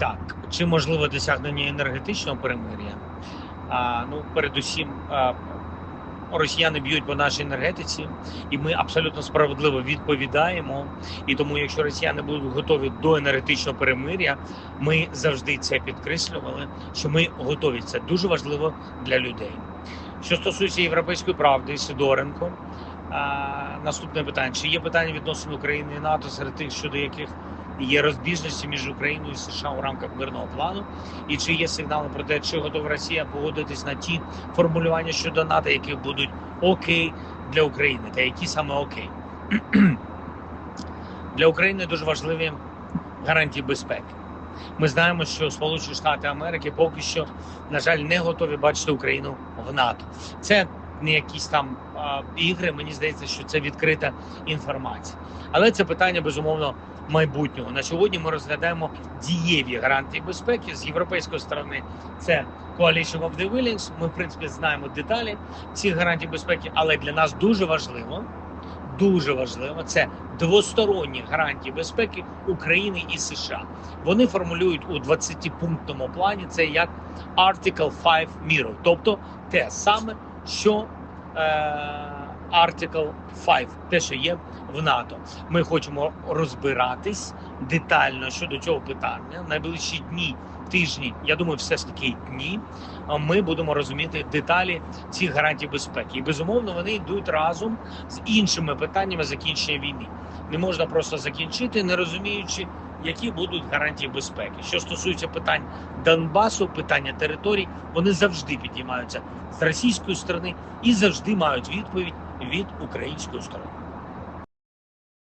Так, чи можливо досягнення енергетичного перемир'я? А, ну, передусім, а, росіяни б'ють по нашій енергетиці, і ми абсолютно справедливо відповідаємо. І тому, якщо росіяни будуть готові до енергетичного перемир'я, ми завжди це підкреслювали, що ми готові. Це дуже важливо для людей. Що стосується європейської правди, Сидоренко. А, наступне питання: чи є питання відносно України і НАТО серед тих, щодо яких є розбіжності між Україною і США у рамках мирного плану, і чи є сигнали про те, чи готова Росія погодитись на ті формулювання щодо НАТО, які будуть окей для України, та які саме окей для України дуже важливі гарантії безпеки. Ми знаємо, що Сполучені Штати Америки поки що, на жаль, не готові бачити Україну в НАТО. Це не якісь там ігри. Мені здається, що це відкрита інформація. Але це питання безумовно майбутнього. На сьогодні ми розглядаємо дієві гарантії безпеки з європейської сторони. Це Coalition of the Willing. Ми в принципі знаємо деталі цих гарантій безпеки, але для нас дуже важливо. Дуже важливо це двосторонні гарантії безпеки України і США. Вони формулюють у 20-пунктному плані це як Article 5 Mirror, тобто те саме, що Article 5, те, що є в НАТО. Ми хочемо розбиратись детально щодо цього питання. Найближчі дні, тижні, я думаю, все ж таки дні. Ми будемо розуміти деталі цих гарантій безпеки. І безумовно вони йдуть разом з іншими питаннями закінчення війни. Не можна просто закінчити, не розуміючи, які будуть гарантії безпеки. Що стосується питань Донбасу, питання територій, вони завжди підіймаються з російської сторони і завжди мають відповідь від української сторони.